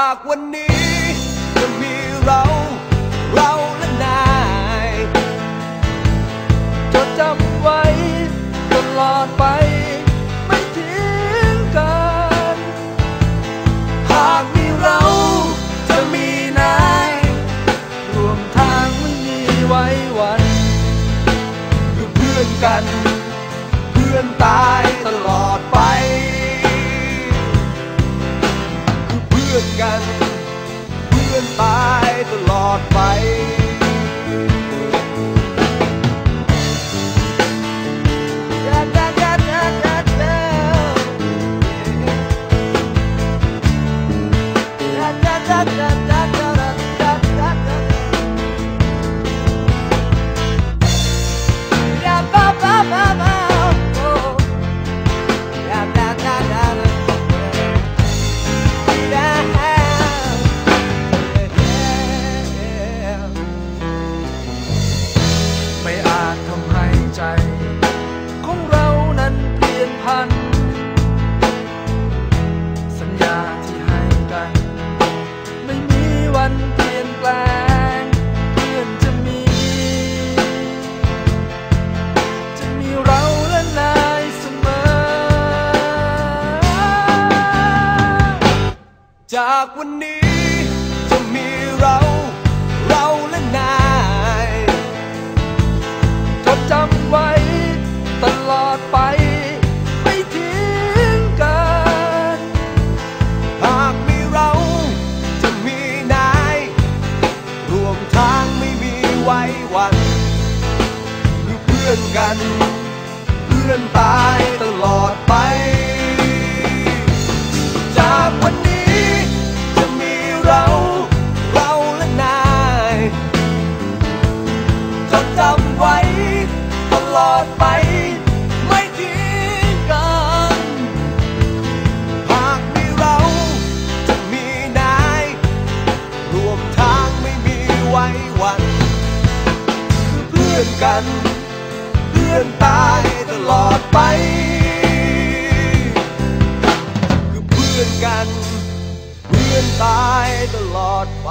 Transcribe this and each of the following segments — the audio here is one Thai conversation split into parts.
ากวันนี้จะมีเรา เราและนายจดจำไว้ตลอดไปากวัน รวมทางไม่มีไว้วันคือเพื่อนกัน เพื่อนตายตลอดไป คือเพื่อนกัน เพื่อนตายตลอดไป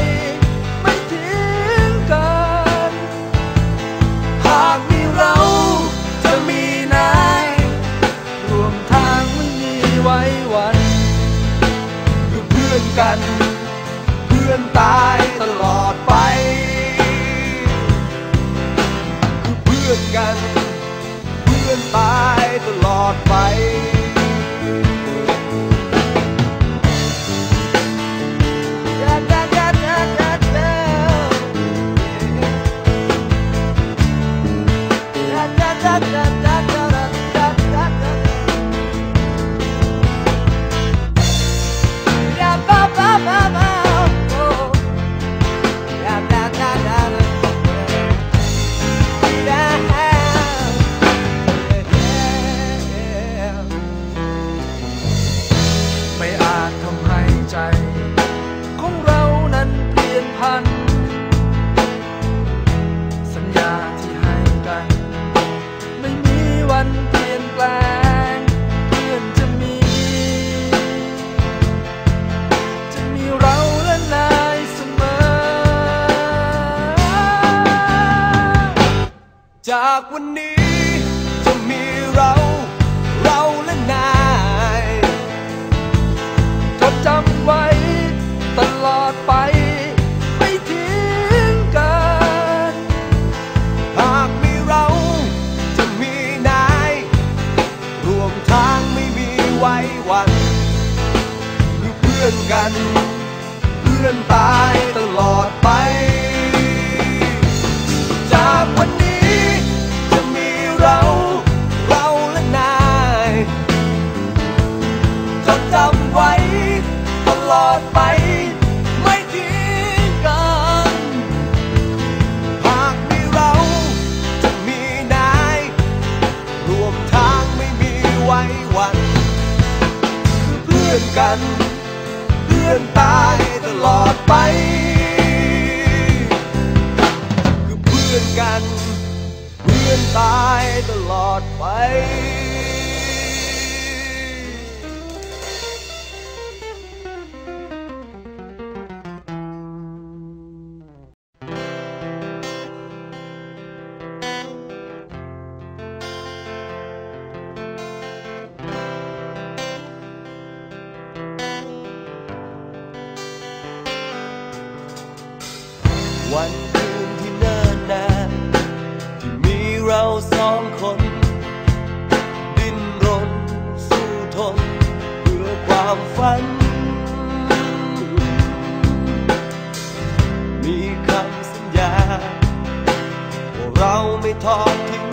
ไว้วันอยู่เพื่อนกัน เพื่อนตายตลอดไป คือเพื่อนกัน พื่อนกัน เพื่อนตายตลอดไป จากวันนี้จะมีเรา เราและนายจะจำไว้ตลอดไป กัน เพื่อนตายตลอดไปวัน ความฝัน มีคำสัญญาว่าเราไม่ทอดทิ้ง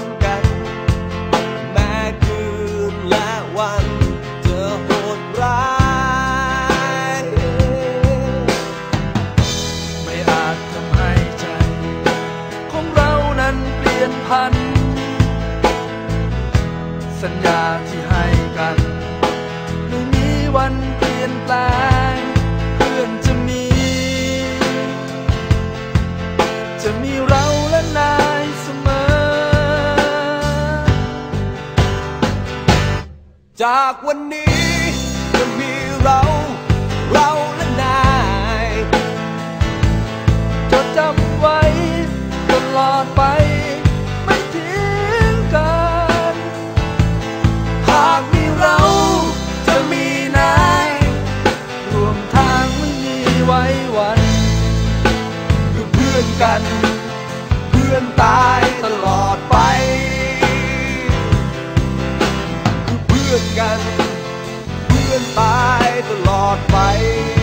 มีเราและนายเสมอ จากวันนี้ by the Lord by